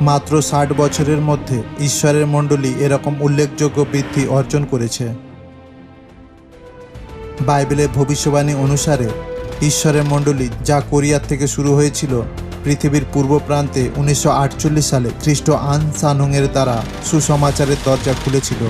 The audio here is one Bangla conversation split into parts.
মাত্র ষাট বছরের মধ্যে ঈশ্বরের মণ্ডলী এরকম উল্লেখযোগ্য বৃদ্ধি অর্জন করেছে। বাইবেলের ভবিষ্যবাণী অনুসারে ঈশ্বরের মণ্ডলী যা কোরিয়ার থেকে শুরু হয়েছিল, পৃথিবীর পূর্ব প্রান্তে উনিশশো আটচল্লিশ সালে খ্রিস্ট আন সানুংয়ের দ্বারা সুসমাচারের দরজা খুলেছিল।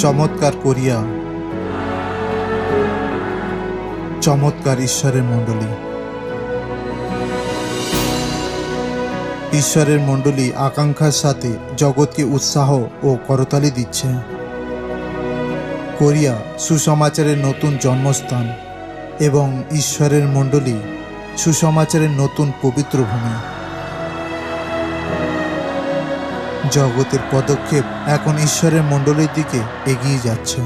চমৎকার করিয়া। চমৎকার ঈশ্বরের মণ্ডলী। ঈশ্বরের মণ্ডলী আকাঙ্ক্ষার সাথে জগৎকে উৎসাহ ও করতালি দিচ্ছে। কোরিয়া সুসমাচারের নতুন জন্মস্থান এবং ঈশ্বরের মণ্ডলী সুসমাচারের নতুন পবিত্র ভূমি। জগতের পদক্ষেপ এখন ঈশ্বরের মণ্ডলীর দিকে এগিয়ে যাচ্ছে।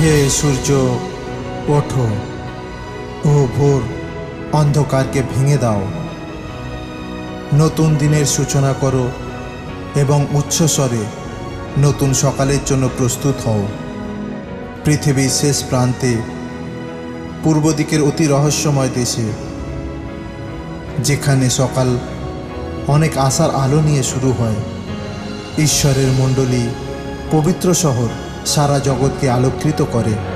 হে সূর্য, ওঠো ও ভোর, অন্ধকারকে ভেঙে দাও। নতুন দিনের সূচনা করো এবং উচ্চস্বরে নতুন সকালের জন্য প্রস্তুত হও। পৃথিবীর শেষ প্রান্তে, পূর্ব দিকের অতি রহস্যময় দেশে, যেখানে সকাল অনেক আশার আলো নিয়ে শুরু হয়। ঈশ্বরের মণ্ডলী পবিত্র শহর সারা জগৎকে আলোকৃত করে।